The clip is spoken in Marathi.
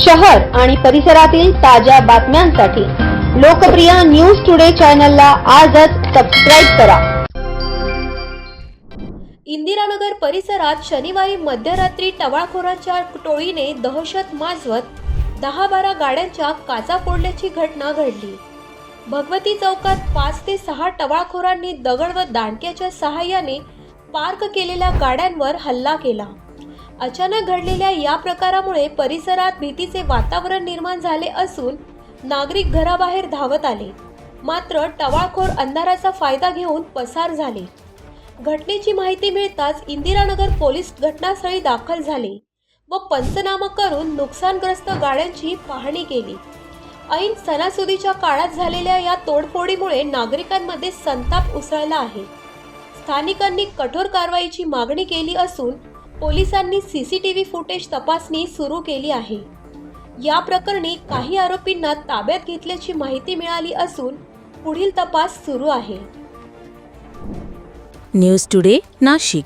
शहर आणि परिसरातील ताज्या बातम्यांसाठी लोकप्रिय न्यूज टुडे चॅनलला आजच सबस्क्राईब करा. इंदिरानगर परिसरात शनिवारी मध्यरात्री टवाळखोरांच्या टोळीने दहशत माजवत दहा बारा गाड्यांच्या काचा फोडल्याची घटना घडली. भगवती चौकात पाच ते सहा टवाळखोरांनी दगड व दांडक्याच्या सहाय्याने पार्क केलेल्या गाड्यांवर हल्ला केला. अचानक घडलेल्या या प्रकारामुळे परिसरात भीतीचे वातावरण निर्माण झाले असून नागरिक घराबाहेर धावत आले. मात्र टवाळखोर अंधाराचा फायदा घेऊन पसार झाले. घटनेची माहिती मिळताच इंदिरानगर पोलीस घटनास्थळी दाखल झाले व पंचनामा करून नुकसानग्रस्त गाड्यांची पाहणी केली. ऐन सणासुदीच्या काळात झालेल्या या तोडफोडीमुळे नागरिकांमध्ये संताप उसळला आहे. स्थानिकांनी कठोर कारवाईची मागणी केली असून पोलिसांनी C C T V footage तपासणी सुरू केली आहे. या प्रकरणी काही आरोपींना ताब्यात घेतल्याची माहिती मिळाली असून पुढील तपास सुरू आहे. News today Nashik.